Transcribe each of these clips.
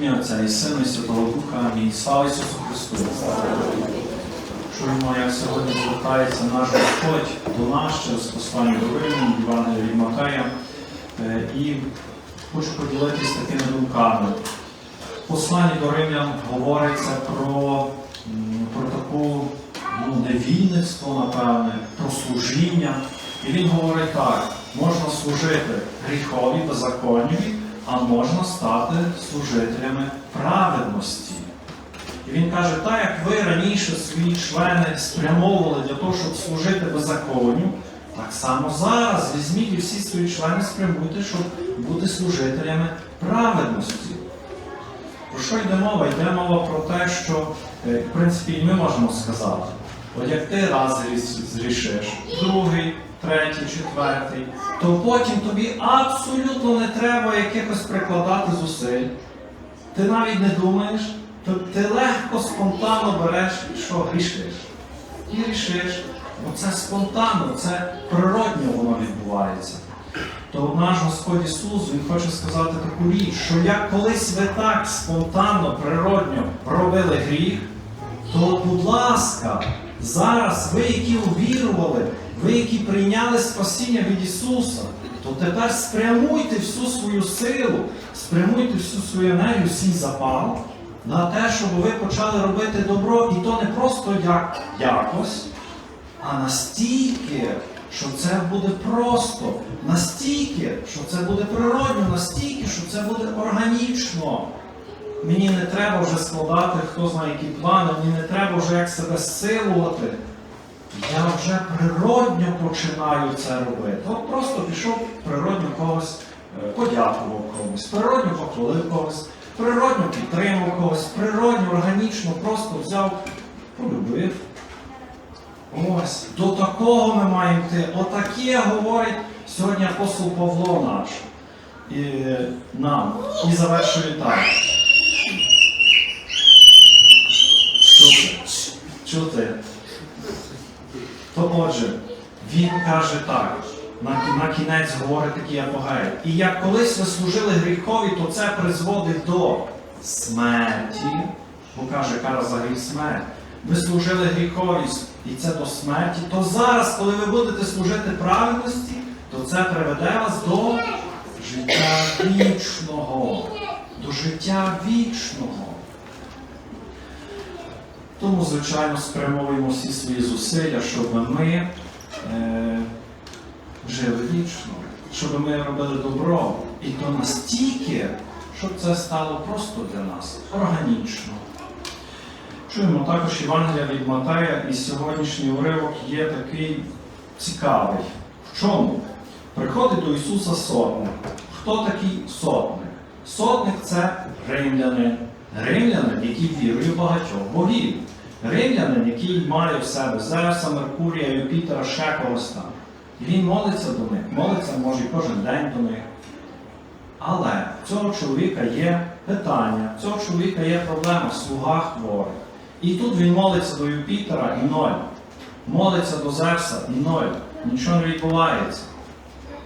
ім'я Отця і Сина і Святого Духа. Амінь. Слава Ісусу Христу! Чуємо, як сьогодні звертається наш Господь до нас через послання до Римлян, Івангелія від Матея. Е, І хочу поділитися такими думками. В посланні до Римлян говориться про, про таку ну, невільництво, напевне, про служіння. І він говорить так: можна служити гріхові, беззаконніві, а можна стати служителями праведності. І він каже, так як ви раніше свої члени спрямовували для того, щоб служити беззаконню, так само зараз візьміть і всі свої члени спрямуйте, щоб бути служителями праведності. Про що йде мова? Йде мова про те, що, е, в принципі, і ми можемо сказати, от як ти раз зрішиш, другий, третій, четвертий, то потім тобі абсолютно не треба якихось прикладати зусиль. Ти навіть не думаєш, то ти легко, спонтанно береш, що грішиш. І рішиш. Бо це спонтанно, це природньо воно відбувається. То наш Господь Ісус Він хоче сказати таку річ, що як колись ви так спонтанно, природньо робили гріх, то, будь ласка, зараз ви, які увірували, ви, які прийняли спасіння від Ісуса, то тепер спрямуйте всю свою силу, спрямуйте всю свою енергію, свій запал на те, щоб ви почали робити добро, і то не просто як якось, а настільки, що це буде просто, настільки, що це буде природно, настільки, що це буде органічно. Мені не треба вже складати, хто знає які плани, мені не треба вже як себе силувати. Я вже природньо починаю це робити. От просто пішов природньо когось, е, подякував комусь, природньо похвалив когось, природньо підтримав когось, природньо, органічно просто взяв, полюбив. Ось, до такого ми маємо йти. Отаке говорить сьогодні апостол Павло наш і, нам. І завершує так. Чути? Чути? То отже, він каже так, на, на кінець говорить такий апогей. І як колись ви служили гріхові, то це призводить до смерті. Бо каже, кара за гріх смерть. Ви служили гріхові, і це до смерті, то зараз, коли ви будете служити праведності, то це приведе вас до життя вічного. До життя вічного. Тому, звичайно, спрямовуємо всі свої зусилля, щоб ми е, жили вічно, щоб ми робили добро. І то настільки, щоб це стало просто для нас органічно. Чуємо також Євангелія від Матея, і сьогоднішній уривок є такий цікавий. В чому? Приходить до Ісуса сотник. Хто такий сотник? Сотник це римлянин. Римлянин, який вірує в багатьох богів. Римлянин, який має в себе Зевса, Меркурія, Юпітера, ще когось там. Він молиться до них, молиться може кожен день до них. Але в цього чоловіка є питання, в цього чоловіка є проблема в слугах хворих. І тут він молиться до Юпітера і ноль. Молиться до Зевса і ноль. Нічого не відбувається.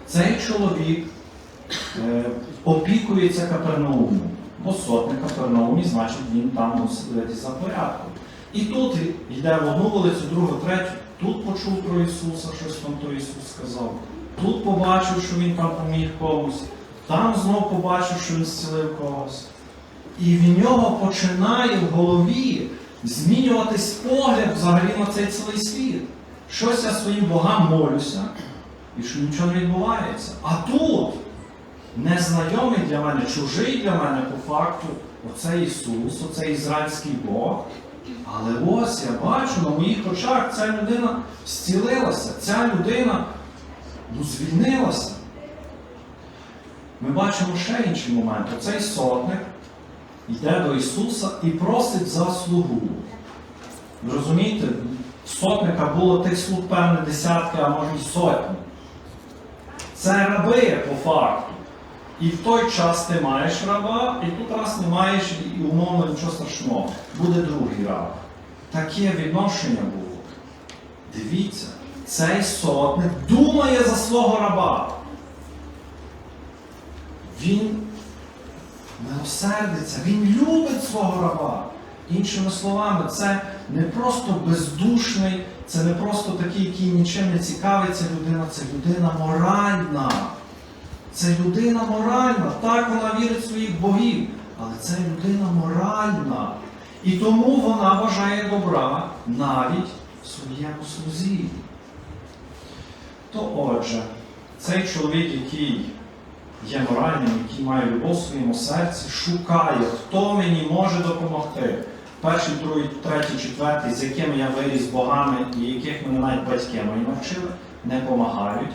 Цей чоловік е, опікується Капернаумом. Бо сотник Капернаумі, значить він там мусить за порядком. І тут йде в одну вулицю, другу, третю. Тут почув про Ісуса, щось там то Ісус сказав. Тут побачив, що Він там поміг комусь. Там знов побачив, що він зцілив когось. І в нього починає в голові змінюватись погляд взагалі на цей цілий світ. Щось я своїм богам молюся, і що нічого не відбувається. А тут незнайомий для мене, чужий для мене по факту, оцей Ісус, оцей ізраїльський Бог. Але ось я бачу на моїх очах, ця людина зцілилася, ця людина ну, звільнилася. Ми бачимо ще інший момент. Оцей сотник йде до Ісуса і просить за слугу. Розумієте, сотника було тих слуг, певне, десятки, а може й сотні. Це раби по факту. І в той час ти маєш раба, і тут раз не маєш, і умовно нічого страшного. Буде другий раб. Таке відношення було. Дивіться, цей сотник думає за свого раба. Він милосердиться, він любить свого раба. Іншими словами, це не просто бездушний, це не просто такий, який нічим не цікавиться людина, це людина моральна. Це людина моральна. Так вона вірить в своїх богів, але це людина моральна. І тому вона бажає добра навіть в своєму слузі. То отже, цей чоловік, який є моральним, який має любов в своєму серці, шукає, хто мені може допомогти. Перший, другий, третій, четвертий, з якими я виріс богами і яких мене навіть батьки мої навчили, не допомагають.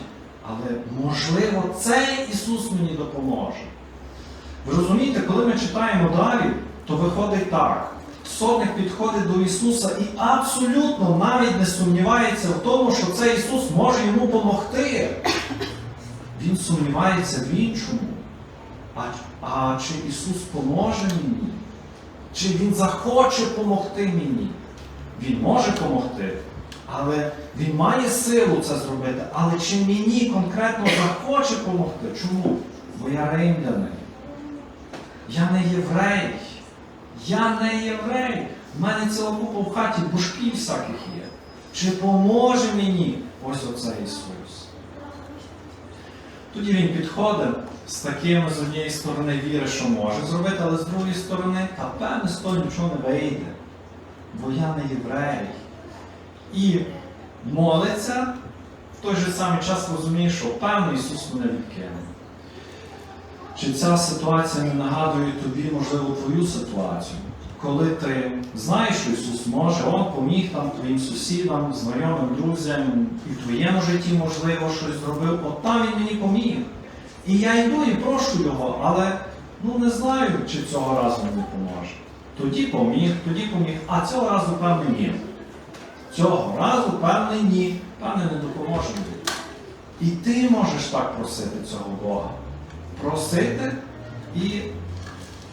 Але можливо, цей Ісус мені допоможе. Ви розумієте, коли ми читаємо далі, то виходить так. Сотник підходить до Ісуса і абсолютно навіть не сумнівається в тому, що цей Ісус може йому допомогти. Він сумнівається в іншому. А, а чи Ісус поможе мені? Чи Він захоче допомогти мені? Він може допомогти, але Він має силу це зробити. Але чи мені конкретно захоче допомогти? Чому? Бо я римлянин. Я не єврей. Я не єврей. У мене ціла купа в хаті бушків всяких є. Чи поможе мені ось оцей Ісус? Тоді він підходить з таким з однієї сторони віри, що може зробити, але з другої сторони, та певне з того нічого не вийде. Бо я не єврей. І молиться, в той же самий час розуміє, що певно Ісус мене відкине. Чи ця ситуація не нагадує тобі, можливо, твою ситуацію? Коли ти знаєш, що Ісус може, Он поміг там твоїм сусідам, знайомим, друзям, і в твоєму житті, можливо, щось зробив, от там Він мені поміг. І я йду і прошу Його, але ну не знаю, чи цього разу мені поможе. Тоді поміг, тоді поміг, а цього разу, певне, ні. Цього разу, певне, ні. Певне, не допоможе мені. І ти можеш так просити цього Бога просити і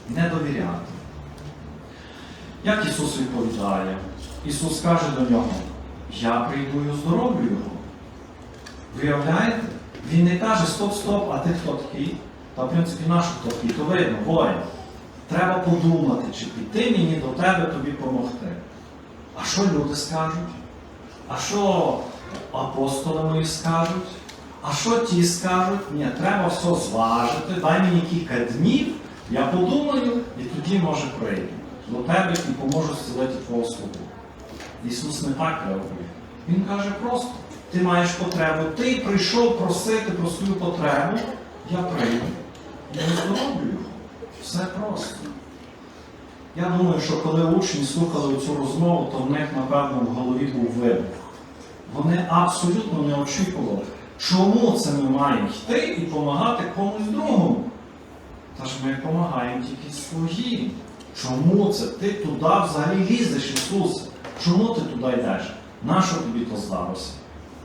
не довіряти. Як Ісус відповідає? Ісус каже до нього, я прийду і оздоровлю його. Виявляєте? Він не каже стоп-стоп, а ти хто такий? Та в принципі наш хто такий, то видно, воїн. Треба подумати, чи піти мені до тебе тобі допомогти. А що люди скажуть? А що апостоли мої скажуть? А що ті скажуть? Ні, треба все зважити, дай мені кілька днів, я подумаю, і тоді, може, прийду до тебе і поможу зцілити твого слугу. Ісус не так реагує. Він каже просто, ти маєш потребу, ти прийшов просити про свою потребу, я прийду і оздоровлю його. Все просто. Я думаю, що коли учні слухали цю розмову, то в них, напевно, в голові був вибух. Вони абсолютно не очікували, чому це ми маємо йти і допомагати комусь другому. Та ж ми допомагаємо тільки своїм. Чому це? Ти туди взагалі лізеш, Ісусе? Чому ти туди йдеш? Нащо тобі то здалося?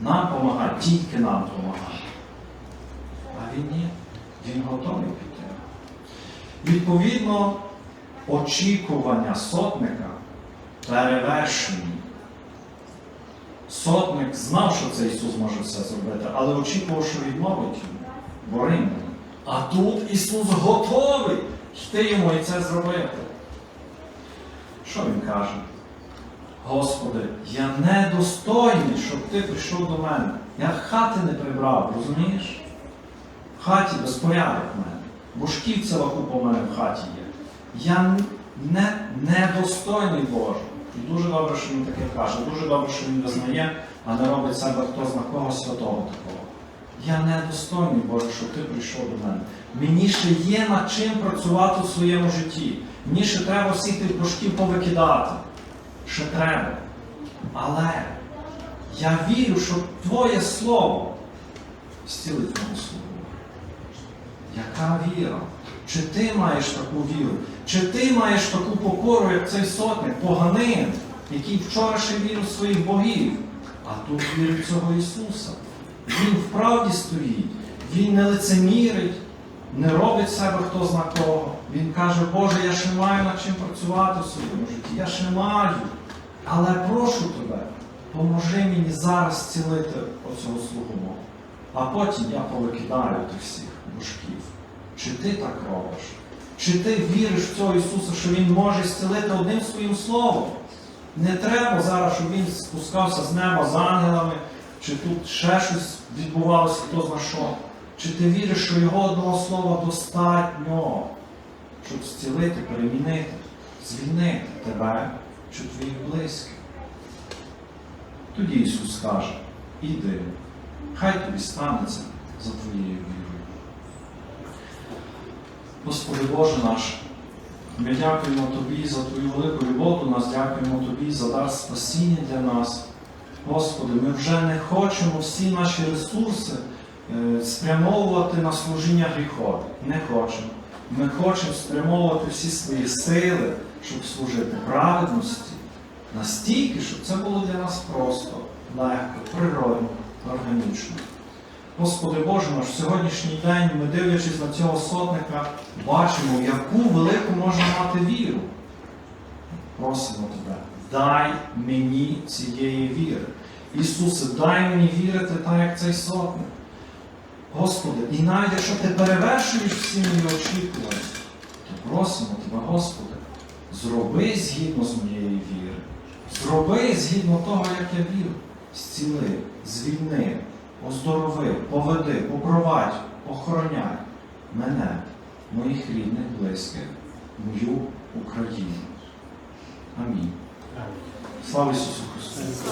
Нам помагай, тільки нам помагай. А він ні, він готовий піти. Відповідно, очікування сотника перевершені. Сотник знав, що це Ісус може все зробити, але очікував, що відмовить йому, бо римляни. А тут Ісус готовий йти йому і це зробити. Що він каже? Господи, я недостойний, щоб ти прийшов до мене. Я хати не прибрав, розумієш? В хаті безпорядок в мене. Бушків ціла купа в мене в хаті є. Я не, недостойний Боже. І дуже добре, що він таке каже. Дуже добре, що він визнає, а не робить себе хто зна кого святого такого. Я недостойний, Боже, щоб ти прийшов до мене. Мені ще є над чим працювати у своєму житті. Мені ще треба всіх тих бушків повикидати. Ще треба. Але я вірю, що Твоє Слово зцілить мого слугу. Яка віра? Чи ти маєш таку віру? Чи ти маєш таку покору, як цей сотник, поганин, який вчора ще вірив своїх богів, а тут вірить цього Ісуса? Він вправді стоїть, Він не лицемірить, не робить себе хто зна кого. Він каже, Боже, я ще маю над чим працювати в своєму житті, я ще маю. Але прошу тебе, поможи мені зараз зцілити оцього слугу. А потім я повикидаю тих всіх бушків. Чи ти так робиш? Чи ти віриш в цього Ісуса, що Він може зцілити одним своїм словом? Не треба зараз, щоб Він спускався з неба з ангелами, чи тут ще щось відбувалося, хто зна що. Чи ти віриш, що Його одного слова достатньо, щоб зцілити, перемінити, звільнити тебе чи твоїх близьких? Тоді Ісус каже, іди, хай тобі станеться за твоєю вірою. Господи Боже наш, ми дякуємо Тобі за Твою велику любов до нас, дякуємо Тобі за дар спасіння для нас. Господи, ми вже не хочемо всі наші ресурси е, спрямовувати на служіння гріхові. Не хочемо. Ми хочемо спрямовувати всі свої сили, щоб служити праведності, настільки, щоб це було для нас просто, легко, природно, органічно. Господи Боже наш, в сьогоднішній день ми дивлячись на цього сотника, бачимо, яку велику можна мати віру. Просимо Тебе, дай мені цієї віри. Ісусе, дай мені вірити так, як цей сотник. Господи, і навіть якщо ти перевершуєш всі мої очікування, то просимо Тебе, Господи, зроби згідно з моєї віри. Зроби згідно того, як я вірю. Зціли, звільни, оздорови, поведи, попровадь, охороняй мене, моїх рідних, близьких, мою Україну. Амінь. Слава Ісусу Христу!